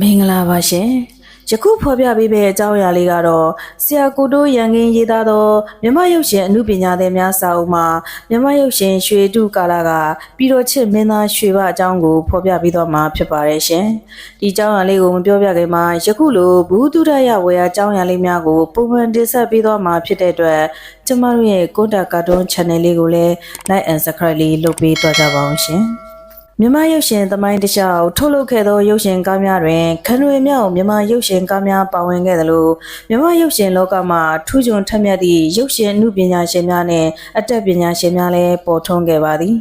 မင်္ဂလာပါရှင်ယခုဖော်ပြပေးမယ့်အကြောင်းအရာလေးကတော့ဆရာကိုတိုးရန်ကင်းရေးသားသောမြမရုပ်ရှင်အမှုပညာသည်များစာအုပ်မှာမြမရုပ်ရှင်ရွှေတုကာလာကပြီးတော့ချစ်မင်းသားရွှေဘအကြောင်းကိုဖော်ပြပေးတော့မှာဖြစ်ပါတယ်ရှင်ဒီအကြောင်းအရာလေးကိုမပြောပြခင်မှာယခုလိုဘူးတုဒရဝေယအကြောင်းအရာလေးများကိုပုံမှန်တင်ဆက်ပေးတော့မှာဖြစ်တဲ့အတွက်ကျမတို့ရဲ့ကိုတာကာတွန်း channel လေးကိုလည်း like and subscribe လေးလုပ်ပေးတော့ကြပါအောင်ရှင် မြန်မာရုပ်ရှင်သမိုင်းတစ်လျှောက်ထုတ်လုပ်ခဲ့သောရုပ်ရှင်ကားများတွင်ခန္ဓာမြောက်မြန်မာရုပ်ရှင်ကားများပါဝင်ခဲ့သလိုမြန်မာရုပ်ရှင်လောကမှာထူးချွန်ထက်မြက်သည့်ရုပ်ရှင်အမှုပညာရှင်များနှင့်အတတ်ပညာရှင်များလည်းပေါ်ထွန်းခဲ့ပါသည်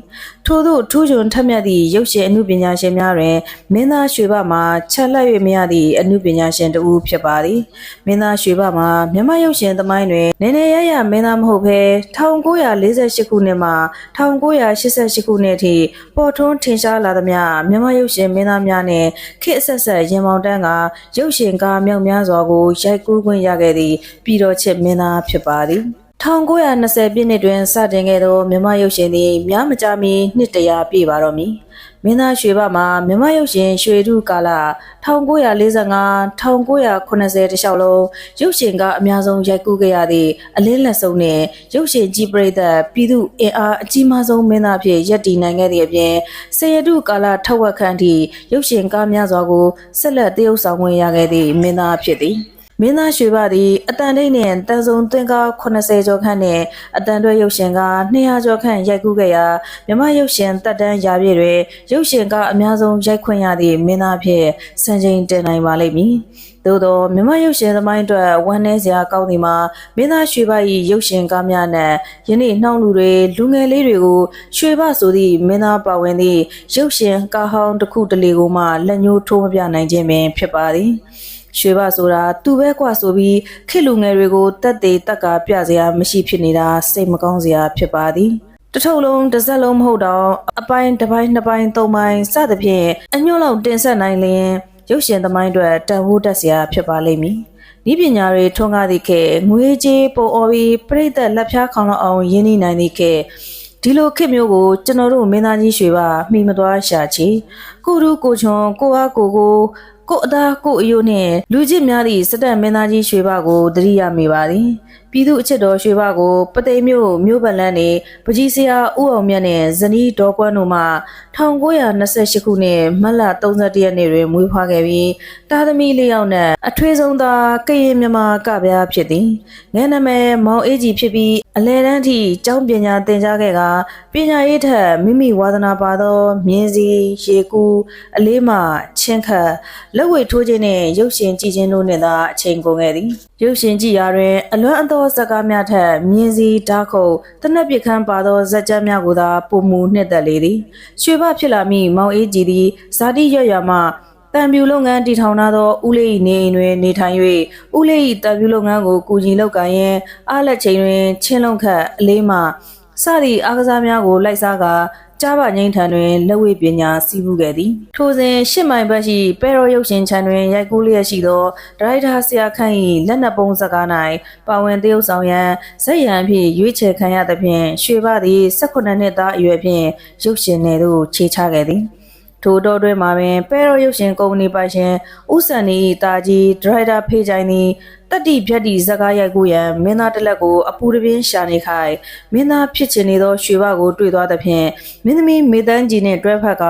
ထို့သောထူးချွန်ထက်မြက်သည့်ရုပ်ရှင်အမှုပညာရှင်များတွင်မင်းသားရွှေဘမှာချက်လက်၍မရသည့်အမှုပညာရှင်တစ်ဦးဖြစ်ပါသည်မင်းသားရွှေဘမှာမြန်မာရုပ်ရှင်သမိုင်းတွင်နည်းနည်းရရမင်းသားမဟုတ်ဘဲ1948ခုနှစ်မှ1988ခုနှစ်အထိပေါ်ထွန်းထင်ရှားလာသမျှမြန်မာရုပ်ရှင်မင်းသားများနှင့်ခေတ်အဆက်ဆက်ရင်မောင်တန်းကရုပ်ရှင်ကားမြောက်များစွာကိုရိုက်ကူးခွင့်ရခဲ့သည့်ပြည်တော်ချစ်မင်းသားဖြစ်ပါသည်1920ပြည့်နှစ်တွင်စတင်ခဲ့သောမြန်မာရုပ်ရှင်သည်များမကြာမီနှစ်တရာပြည့်ပါတော့မည် မင်းသားရွှေဘမှာမြန်မာရုပ်ရှင်ရွှေထုကာလ1945 1980တလျှောက်လုံးရုပ်ရှင်ကအများဆုံးရိုက်ကူးခဲ့ရသည့်အလင်းလက်ဆုံးနဲ့ရုပ်ရှင်ကြီးပရိသတ်ပြည်သူအင်အားအကြီးမားဆုံးမင်းသားဖြစ်ရပ်တည်နိုင်ခဲ့သည့်အပြင်ဆေရတုကာလထက်ဝက်ခန့်ထိရုပ်ရှင်ကားများစွာကိုဆက်လက်တည်ဆောက်ဝင်ရခဲ့သည့်မင်းသားဖြစ်သည် မင်းသားရွှေဘသည်အတန်တိတ်နှင့်တန်စုံသွင်းကား80ကျော်ခန့်နှင့်အတန်တွဲရုပ်ရှင်ကား200ကျော်ခန့်ရိုက်ကူးခဲ့ရာမြမရုပ်ရှင်တက်တန်းရာပြည့်တွင်ရုပ်ရှင်ကားအများဆုံးရိုက်ခွင့်ရသည့်မင်းသားဖြစ်စံချိန်တင်နိုင်ပါလိမ့်မည်။သို့သောမြမရုပ်ရှင်သမိုင်းအတွက်ဝမ်းနည်းစရာကောင်းဒီမှာမင်းသားရွှေဘ၏ရုပ်ရှင်ကားများနဲ့ယနေ့နှောင်းလူတွေလူငယ်လေးတွေကိုရွှေဘဆိုသည့်မင်းသားပါဝင်သည့်ရုပ်ရှင်ကားဟောင်းတစ်ခုတစ်လေကိုမှလက်ညှိုးထိုးမပြနိုင်ခြင်းပင်ဖြစ်ပါသည်။ ရွှေဘဆိုတာသူပဲกว่าဆိုပြီးခေတ်လူငယ်တွေကိုတက်သေးတက်ကာပြစရာမရှိဖြစ်နေတာစိတ်မကောင်းစရာဖြစ်ပါသည်တထုပ်လုံးတစ်စက်လုံးမဟုတ်တော့အပိုင်းတစ်ပိုင်းနှစ်ပိုင်းသုံးပိုင်းစသဖြင့်အညွန့်လောက်တင်ဆက်နိုင်လျင်ရုပ်ရှင်သမိုင်းအတွက်တန်ဖိုးတက်စရာဖြစ်ပါလိမ့်မည်ဤပညာတွေထွန်းကားသည့်ခေတ်ငွေကြေးပုံအော်ပြီးပြိတ္တလက်ဖြားခေါင်လောက်အောင်ရင်းနှီးနိုင်သည့်ခေတ်ဒီလိုခေတ်မျိုးကိုကျွန်တော်တို့မင်းသားကြီးရွှေပါမှီမသွားရှာချီကိုရူကိုချွန်ကိုအားကိုကို ကိုအသားကိုအယိုးနှင့်လူချစ်များသည့်စတက်မင်းသားကြီးရွှေဘကိုတရိယာမိပါသည်ပြည်သူအချစ်တော်ရွှေဘကိုပသိမ်မြို့မြို့ဗလန်းနေပကြီးစရာဥအောင်မြတ်နဲ့ဇနီးဒေါ်ကွန်းတို့မှ1928ခုနှစ်မတ်လ31ရက်နေ့တွင်မွေးဖွားခဲ့ပြီးတာသမီလေးယောက်နဲ့အထွေးဆုံးသာကရင်မြမကဗျာဖြစ်သည်ငယ်နာမည်မောင်အေးကြီးဖြစ်ပြီးအလဲတန်းထိကျောင်းပညာသင်ကြားခဲ့ကပညာရေးထက်မိမိဝါသနာပါသောမြင်းစည်းရေကူးအလေးမှချင်းခတ်လက်ဝဲထိုးခြင်းနှင့်ရုပ်ရှင်ကြည့်ခြင်းတို့နှင့်သာအချိန်ကုန်ခဲ့သည်ရုပ်ရှင်ကြည့်ရာတွင်အလွမ်းအသောဇာတ်ကားများထက်မြင်းစည်းဓာတ်ခုတ်တနက်ပစ်ခန်းပါသောဇာတ်ကြမ်းများကိုသာပုံမူနှစ်သက်လေသည်ရွှေဘဖြစ်လာမိမောင်အေးကြီးသည်ဇာတိရွရွမှတံပြူလုပ်ငန်းတည်ထောင်လာသောဦးလေး၏နေအိမ်တွင်နေထိုင်၍ဦးလေး၏တံပြူလုပ်ငန်းကိုကူညီလုပ်ကိုင်ရန်အားလက်ချိန်တွင်ချင်းလုံးခတ်အလေးမှစသည့်အားကစားများကိုလိုက်စားကာ ကြားပါငိမ့်ထံတွင်လက်ဝဲပညာစီးပူးခဲ့သည်ထိုစဉ်ရှစ်မိုင်ဘက်ရှိပဲရောရုပ်ရှင်ချန်တွင်ရိုက်ကူးလျက်ရှိသောဒရိုက်တာဆရာခန့်၏လက်နက်ပုံစကား၌ပါဝင်သရုပ်ဆောင်ရန်ဇက်ရန်ဖြင့်ရွေးချယ်ခံရသဖြင့်ရွှေဘသည်18နှစ်သားအရွယ်ဖြင့်ရုပ်ရှင်နယ်သို့ခြေချခဲ့သည်ထိုတော်တွင်မှာပင်ပဲရောရုပ်ရှင်ကုမ္ပဏီပိုင်ရှင်ဦးစံနီ၏တာကြီးဒရိုက်တာဖေးချိုင်သည် တတိဖြတ်တီဇက်ကားရိုက်ကိုရန်မင်းသားတစ်လက်ကိုအပူတပြင်းရှာနေခိုင်မင်းသားဖြစ်ချင်နေသောရွှေဘကိုတွေ့သွားသဖြင့်မင်းသမီးမေတန်းကြီးနှင့်တွဲဖက်က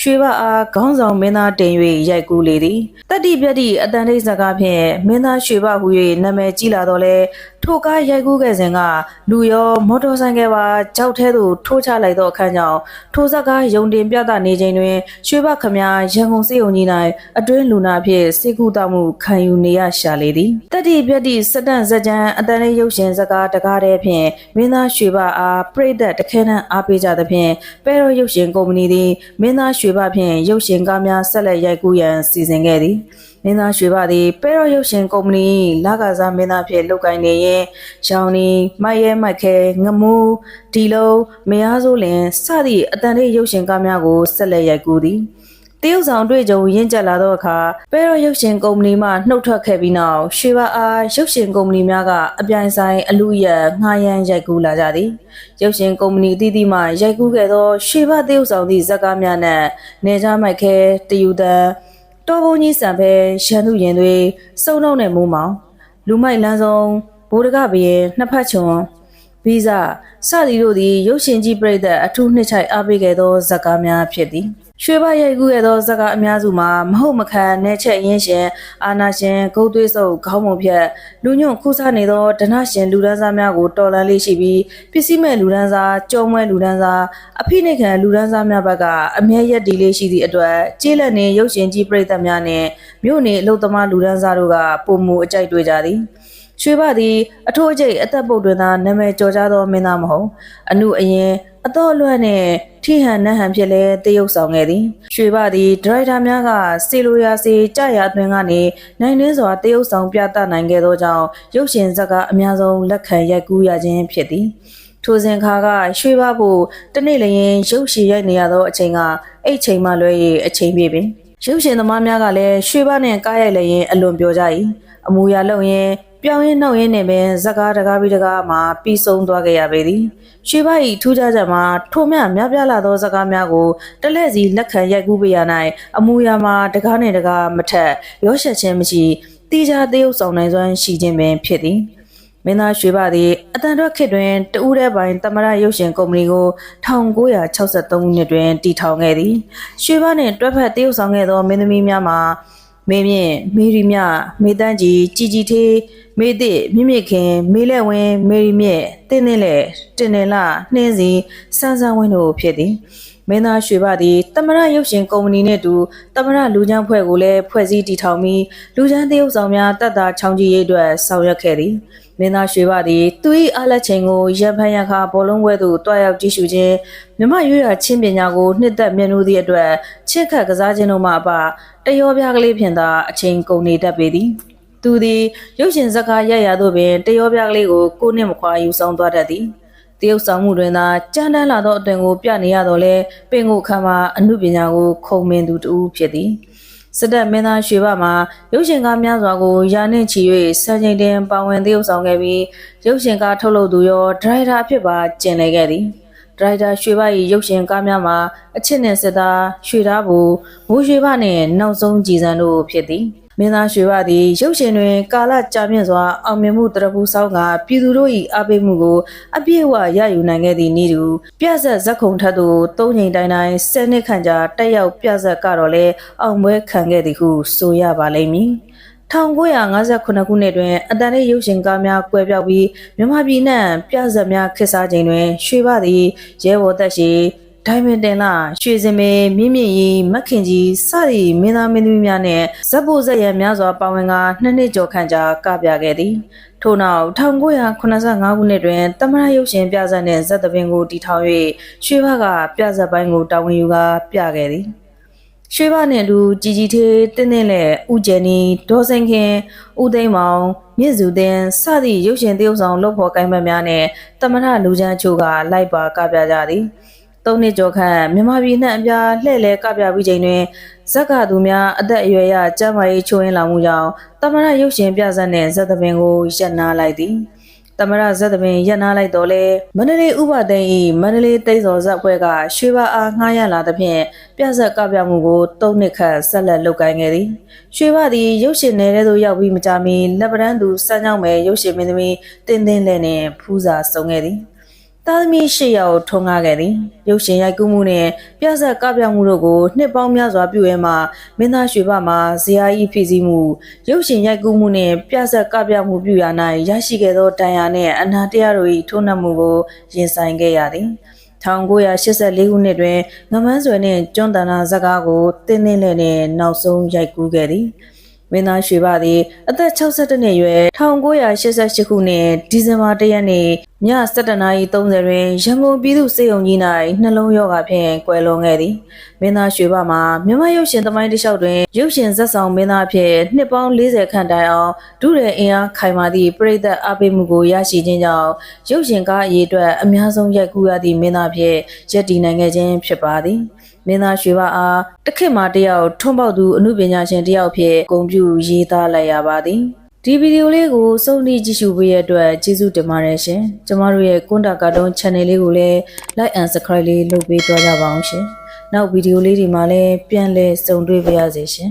ရွှေဘအားခေါင်းဆောင်မင်းသားတင်၍ရိုက်ကူးလေသည်တတိဖြတ်တီအတန်တိတ်ဇက်ကားဖြင့်မင်းသားရွှေဘဟူ၍နာမည်ကြီးလာတော့လဲထိုကားရိုက်ကူးခဲ့စဉ်ကလူရောမော်တော်ဆိုင်ကယ်ပါကြောက်ထဲသို့ထိုးချလိုက်သောအခန်းကြောင့်ထိုဇက်ကားယုံတင်ပြသနေချိန်တွင်ရွှေဘခမရန်ကုန်စေုံကြီး၌အတွင်းလူနာဖြင့်စိတ်ကူးတမှုခံယူနေရရှာလေသည်တတိပြတ်တိစတန့်ဇကြံအတန်လေးရုပ်ရှင်ဇကားတကားတဲ့ဖြင့်မင်းသားရွှေဘအားပြိသက်တခဲနန်းအားပေးကြသဖြင့်ပဲရောရုပ်ရှင်ကုမ္ပဏီသည်မင်းသားရွှေဘဖြင့်ရုပ်ရှင်ကားများဆက်လက်ရိုက်ကူးရန်စီစဉ်ခဲ့သည်မင်းသားရွှေဘသည်ပဲရောရုပ်ရှင်ကုမ္ပဏီလာကစားမင်းသားဖြင့်လုပ်ကိုင်နေရင်ရောင်နီမိုက်ရဲမိုက်ခဲငမူးဒီလုံးမယားစိုးလင်စသည့်အတန်လေးရုပ်ရှင်ကားများကိုဆက်လက်ရိုက်ကူးသည် တရုတ်ဆောင်တွေ့ကြုံရင့်ကျက်လာသောအခါပဲရောရုပ်ရှင်ကုမ္ပဏီမှနှုတ်ထွက်ခဲ့ပြီးနောက်ရွှေဘအားရုပ်ရှင်ကုမ္ပဏီများကအပြိုင်ဆိုင်အလူရငှားရမ်းရိုက်ကူးလာကြသည်ရုပ်ရှင်ကုမ္ပဏီအသီးသီးမှရိုက်ကူးခဲ့သောရွှေဘတရုတ်ဆောင်သည့်ဇာတ်ကားများနဲ့နေကြမိုက်ခဲတယူတန်တော်ဘုံကြီးစံဖဲရန်သူရင်တွေစုံလုံးနဲ့မိုးမောင်လူမိုက်လန်းဆုံးဘိုးတကဘရင်နှစ်ဖက်ချွန်ဗီဇစသည်တို့သည်ရုပ်ရှင်ကြီးပြိသက်အထူးနှစ်ချိုက်အားပေးခဲ့သောဇာတ်ကားများဖြစ်သည် ရွှေဘရိုက်ကူးခဲ့သောဇာတ်ကားအများစုမှာမဟုတ်မခံနဲ့ချက်ရင်းရှင်အာနာရှင်ဂုတ်သွေးစုပ်ခေါင်းမုံဖြတ်လူညွန့်ခူးစားနေသောဒနရှင်လူဒန်းစားများကိုတော်လှန်လေးရှိပြီးပစ္စည်းမဲ့လူဒန်းစားကြောမွဲလူဒန်းစားအဖိနှိတ်ခံလူဒန်းစားများဘက်ကအမြဲရက်တီလေးရှိသည့်အတွက်ကျေးလက်နေရုပ်ရှင်ကြီးပြိသက်များနှင့်မြို့နေအလုသမားလူဒန်းစားတို့ကပုံမူအကြိုက်တွေ့ကြသည် ရွှေဘသည်အထိုးအကျိတ်အသက်ပုတ်တွင်သာနာမည်ကျော်ကြားသောမင်းသားမဟုတ်အနုအရင်အတော်အလွတ်နှင့်ထိဟန်နတ်ဟန်ဖြစ်လဲတရုပ်ဆောင်ခဲ့သည်ရွှေဘသည်ဒရိုက်တာများကစီလိုရာစီကြရအတွင်ကနေနိုင်နှင်းစွာတရုပ်ဆောင်ပြသနိုင်ခဲ့သောကြောင့်ရုပ်ရှင်ဇာတ်ကအများဆုံးလက်ခံရိုက်ကူးရခြင်းဖြစ်သည်ထိုစဉ်ခါကရွှေဘဖို့တနေ့လျင်ရုပ်ရှင်ရိုက်နေရသောအချိန်ကအဲ့ချိန်မှလွဲ၍အချိန်ပြည့်ပင်ရုပ်ရှင်သမားများကလည်းရွှေဘနှင့်ကားရိုက်လျင်အလွန်ပြောကြ၏အမူအရာလုံရင် ပြောင်းရင်နှောက်ရင်းနဲ့ပဲဇက်ကားတကားပြီးတကားမှာပြီးဆုံးသွားခဲ့ရပေသည်ရွှေဘ၏ထူးခြားချက်မှာထို့မြများပြားလာသောဇက်ကားများကိုတလဲစီလက်ခံရိုက်ကူးပေးရ၌အမူအရာမှာတကားနဲ့တကားမထက်ရောရှက်ခြင်းမရှိတိကျသရုပ်ဆောင်နိုင်စွမ်းရှိခြင်းပင်ဖြစ်သည်မင်းသားရွှေဘသည်အတန်တော့ခေတ်တွင်တဦးတဲ့ပိုင်းတမရရုပ်ရှင်ကုမ္ပဏီကို1963ခုနှစ်တွင်တည်ထောင်ခဲ့သည်ရွှေဘနှင့်တွဲဖက်တရုပ်ဆောင်ခဲ့သောမင်းသမီးများမှာ မေမြင့်မေရီမြမေတန်းကြီးជីជីသေးမေသစ်မြင့်မြင့်ခင်မေလက်ဝင်းမေရီမြင့်တင်းတင်းလက်တင်တယ်လာနှင်းစီစန်းစန်းဝင်းတို့ဖြစ်သည်မင်းသားရွှေဘသည်တမရရုပ်ရှင်ကုမ္ပဏီနှင့်တူတမရလူချမ်းဖွဲ့ကိုလည်းဖွဲ့စည်းတည်ထောင်ပြီးလူချမ်းသရုပ်ဆောင်များတက်တာချောင်းကြီးရေးအတွက်ဆောင်ရွက်ခဲ့သည် မင်းသားရွှေဘသည်သူ၏အားလက်ချိန်ကိုရန်ဖန်ရန်ခါဘောလုံးပွဲသို့တွားရောက်ကြည့်ရှုခြင်းမြမရွေးရချင်းပညာကိုနှစ်သက်မျက်နှာသည့်အတွက်ချစ်ခတ်ကစားခြင်းတို့မှအပတရောပြားကလေးဖြင့်သာအချိန်ကုန်နေတတ်ပေသည်သူသည်ရုပ်ရှင်ဇာတ်ကားရရသို့ပင်တရောပြားကလေးကိုကိုနှစ်မခွာယူဆောင်သွားတတ်သည်တရုပ်ဆောင်မှုတွင်သာကြမ်းတမ်းလာသောအသွင်ကိုပြနေရတော့လဲပင်ကိုခံမှာအမှုပညာကိုခုံမင်သူတူဖြစ်သည် စစ်တပ်မင်းသားရွှေဘမှာရုပ်ရှင်ကားများစွာကိုယာနှင့်ချီ၍စံချိန်တင်ပါဝင်သရုပ်ဆောင်ခဲ့ပြီးရုပ်ရှင်ကားထုတ်လုပ်သူရောဒရိုက်တာအဖြစ်ပါကျင်လည်ခဲ့သည်ဒရိုက်တာရွှေဘ၏ရုပ်ရှင်ကားများမှာအချစ်နှင့်စစ်သားရွှေသားဘူမိုးရွှေဘနှင့်နောက်ဆုံးကြည်စံတို့ဖြစ်သည် မင်းသားရွှေဘသည်ရုပ်ရှင်တွင် ကာလကြာမြင့်စွာအောင်မြင်မှုတရဖူးဆောင်ကပြည်သူတို့၏အားပေးမှုကိုအပြည့်အဝရယူနိုင်ခဲ့သည့်နည်းတူပြဆက်ဇက်ခုံထက်သို့သုံးချိန်တိုင်းတိုင်းဆယ်နှစ်ခန့်ကြာတက်ရောက်ပြဆက်ကတော့လဲအောင်ပွဲခံခဲ့သည်ဟုဆိုရပါလိမ့်မည်1958ခုနှစ်တွင်အတန်လေးရုပ်ရှင်ကားများကွဲပြောက်ပြီးမြန်မာပြည်နှံ့ပြဆက်များခစ်စားချိန်တွင်ရွှေဘသည်ရဲဘော်သက်ရှိ ဒိုင်မန်တင်လာရွှေစင်မေမြင့်မြင့်ရီမက်ခင်ကြီးစသည့်မင်းသားမင်းသမီးများနှင့်ဇက်ဖို့ဇက်ရံများစွာပါဝင်ကနှစ်နှစ်ကျော်ခန့်ကြာကပြခဲ့သည်ထို့နောက်1985ခုနှစ်တွင်တမရရုပ်ရှင်ပြဇာတ်နှင့်ဇက်သပင်ကိုတည်ထောင်၍ရွှေဘကပြဇာတ်ပိုင်းကိုတာဝန်ယူကာပြခဲ့သည်ရွှေဘနဲ့အတူជីជីသေးတင်းတင်းနဲ့ဥကျန်နီဒေါ်စင်ခင်ဦးသိန်းမောင်မြင့်စုတင်စသည့်ရုပ်ရှင်သရုပ်ဆောင်လုပ်ဖော်ကိုင်းပတ်များနဲ့တမရလူချမ်းချို့ကလိုက်ပါကပြကြသည် သုံးနှစ်ကျော်ခန့်မြန်မာပြည်နှံ့အပြားလှည့်လဲကပြပြီးချိန်တွင်ဇက်ကသူများအသက်အရွယ်ရကျန်းမာရေးချိုးရင်းလာမှုကြောင့်တမရရုပ်ရှင်ပြဇာတ်နှင့်ဇက်သပင်ကိုရပ်နားလိုက်သည်တမရဇက်သပင်ရပ်နားလိုက်တော့လေမန္တလေးဥပသိန်းဤမန္တလေးသိန်းစော်ဇက်ဖွဲ့ကရွှေဘအားငှားရလာသဖြင့်ပြဇက်ကပြမှုကိုသုံးနှစ်ခန့်ဆက်လက်လုပ်ကိုင်ခဲ့သည်ရွှေဘသည်ရုပ်ရှင်နယ်ထဲသို့ရောက်ပြီးမကြာမီလက်ပံသူစမ်းကြောင်းမဲ့ရုပ်ရှင်မင်းသမီးတင်းတင်းလဲနှင့်ဖူးစာဆုံးခဲ့သည် သားသမီး၈ယောက်ထုံးကားခဲ့သည်ရုပ်ရှင်ရိုက်ကူးမှုနှင့်ပြဇက်ကပြမှုတို့ကိုနှစ်ပေါင်းများစွာပြုရဲမှမင်းသားရွှေဘမှာဇရာဤဖြစ်စည်းမှုရုပ်ရှင်ရိုက်ကူးမှုနှင့်ပြဇက်ကပြမှုပြုရာ၌ရရှိခဲ့သောတန်ရာနှင့်အနာတရားတို့၏ထိုးနှက်မှုကိုရင်ဆိုင်ခဲ့ရသည်1984ခုနှစ်တွင်ငမန်းဆွယ်နှင့်ကျွန်းတန်နာဇက်ကားကိုတင်းတင်းလဲနှင့်နောက်ဆုံးရိုက်ကူးခဲ့သည် မင်းသားရွှေဘသည်အသက်62နှစ်အရွယ်1988ခုနှစ်ဒီဇင်ဘာ1ရက်နေ့ည7:30တွင်ရန်ကုန်ပြည်သူ့စေယုံကြီး၌နှလုံးရောဂါဖြင့်ကွယ်လွန်ခဲ့သည်မင်းသားရွှေဘမှာမြန်မာရုပ်ရှင်သမိုင်းတစ်လျှောက်တွင်ရုပ်ရှင်ဇက်ဆောင်မင်းသားဖြင့်နှစ်ပေါင်း40ခန့်တိုင်အောင်ဒုရဲအင်အားခိုင်မာသည့်ပြည်သက်အားပေးမှုကိုရရှိခြင်းကြောင့်ရုပ်ရှင်ကားအရေးအတွက်အများဆုံးရိုက်ကူးရသည့်မင်းသားဖြင့်ရည်တည်နိုင်ခဲ့ခြင်းဖြစ်ပါသည် မင်းသားရွှေဘအားတခစ်မှာတယောက်ထွန်းပေါက်သူအမှုပညာရှင်တယောက်ဖြစ်ဂုဏ်ပြုရေးသားလိုက်ရပါသည်ဒီဗီဒီယိုလေးကိုစုံဒီကြည့်ရှုပေးရတဲ့အတွက်ကျေးဇူးတင်ပါတယ်ရှင်ကျမတို့ရဲ့ကွန်တာကာတွန်း channel လေးကိုလည်း like and subscribe လေးလုပ်ပေးသွားကြပါအောင်ရှင်နောက်ဗီဒီယိုလေးဒီမှာလည်းပြန်လည်စုံတွေ့ပါရစေရှင်